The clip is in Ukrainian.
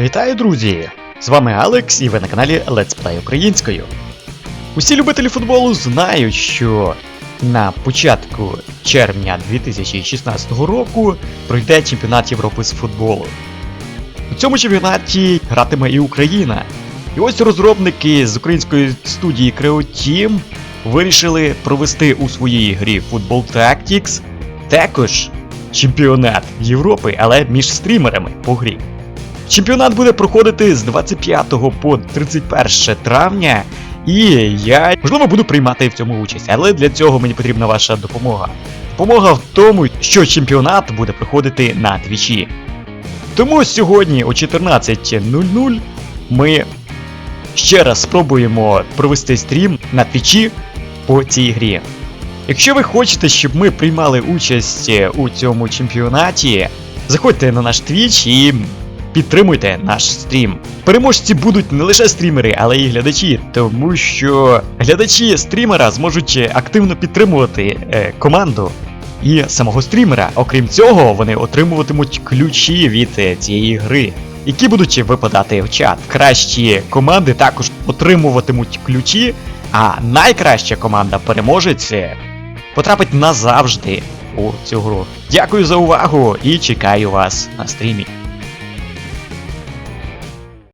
Вітаю, друзі! З вами Алекс, і ви на каналі Let's Play українською. Усі любителі футболу знають, що на початку червня 2016 року пройде чемпіонат Європи з футболу. У цьому чемпіонаті гратиме і Україна. І ось розробники з української студії Creoteam вирішили провести у своїй грі Football Tactics також чемпіонат Європи, але між стрімерами по грі. Чемпіонат буде проходити з 25 по 31 травня, і я можливо буду приймати в цьому участь, але для цього мені потрібна ваша допомога. Допомога в тому, що чемпіонат буде проходити на твічі. Тому сьогодні о 14.00 ми ще раз спробуємо провести стрім на твічі по цій грі. Якщо ви хочете, щоб ми приймали участь у цьому чемпіонаті, заходьте на наш твіч і підтримуйте наш стрім. Переможці будуть не лише стрімери, але й глядачі, тому що глядачі стрімера зможуть активно підтримувати е, команду і самого стрімера. Окрім цього, вони отримуватимуть ключі від е, цієї гри. Які будуть випадати в чат. Кращі команди також отримуватимуть ключі, а найкраща команда переможець е, потрапить назавжди у цю гру. Дякую за увагу і чекаю вас на стрімі.